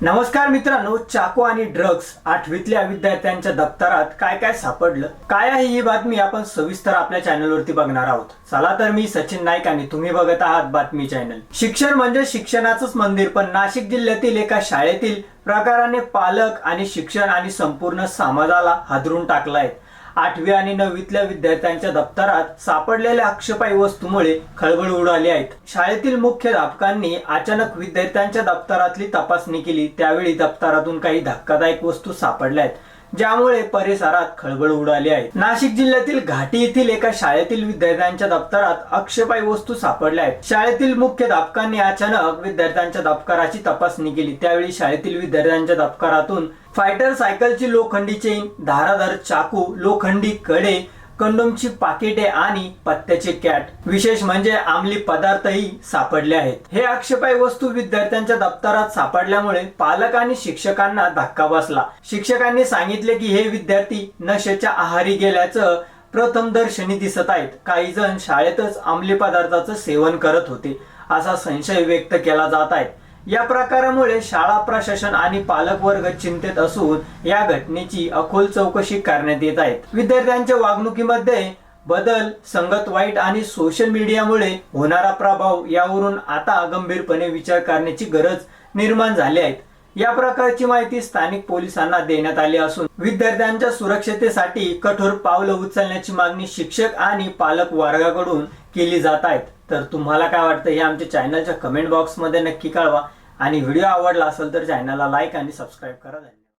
नमस्कार मित्रांनो चाकू आणि ड्रग्ज आठवीतल्या विद्यार्थ्यांच्या दप्तरात काय काय सापडलं? काय आहे ही बातमी आपण सविस्तर आपल्या चॅनलवरती बघणार आहोत. चला तर मी सचिन नाईक आणि तुम्ही बघत आहात बातमी चॅनल शिक्षण म्हणजे शिक्षणाचंच मंदिर पण नाशिक जिल्ह्यातील एका शाळेतील प्रकाराने पालक आणि शिक्षण आणि संपूर्ण समाजाला हादरून टाकलाय. आठवी आणि नववीतल्या विद्यार्थ्यांच्या दप्तरात सापडलेल्या आक्षेपाई वस्तूमुळे खळबळ उडाली आहेत शाळेतील मुख्याध्यापकांनी अचानक विद्यार्थ्यांच्या दप्तरातली तपासणी केली. त्यावेळी दप्तरातून काही धक्कादायक वस्तू सापडल्या आहेत. ज्यामुळे परिसरात खळबळ उडाली आहे. नाशिक जिल्ह्यातील घाटी येथील एका शाळेतील विद्यार्थ्यांच्या दप्तरात अक्षपाई वस्तू सापडल्या आहेत. शाळेतील मुख्याध्यापकांनी अचानक विद्यार्थ्यांच्या दप्तराची तपासणी केली. त्यावेळी शाळेतील विद्यार्थ्यांच्या दप्तरातून फायटर सायकलची लोखंडी चेन धाराधार चाकू लोखंडी कडे कंडोमची पाकिटे आणि पत्त्याचे कॅट. विशेष म्हणजे आमली पदार्थही सापडले आहेत. हे आक्षेपाई वस्तू विद्यार्थ्यांच्या दप्तरात सापडल्यामुळे पालक आणि शिक्षकांना धक्का बसला. शिक्षकांनी सांगितले की हे विद्यार्थी नशेच्या आहारी गेल्याचं प्रथम दर्शनी दिसत आहेत. काही जण शाळेतच अंमली पदार्थाचं सेवन करत होते असा संशय व्यक्त केला जात आहे. या प्रकारामुळे शाळा प्रशासन आणि पालक वर्ग चिंतेत असून या घटनेची अखोल चौकशी करण्यात येत आहेत विद्यार्थ्यांच्या वागणुकीमध्ये बदल संगत वाईट आणि सोशल मीडियामुळे होणारा प्रभाव यावरून आता गंभीरपणे विचार करण्याची गरज निर्माण झाली आहे. या प्रकारची माहिती स्थानिक पोलिसांना देण्यात आली असून विद्यार्थ्यांच्या सुरक्षतेसाठी कठोर पावलं उचलण्याची मागणी शिक्षक आणि पालक वर्गाकडून केली जात आहेत. तर तुम्हाला काय वाटतं हे आमच्या चॅनलच्या कमेंट बॉक्समध्ये नक्की कळवा. आणि व्हिडिओ आवडला असेल तर चॅनलला लाईक आणि सबस्क्राईब करा.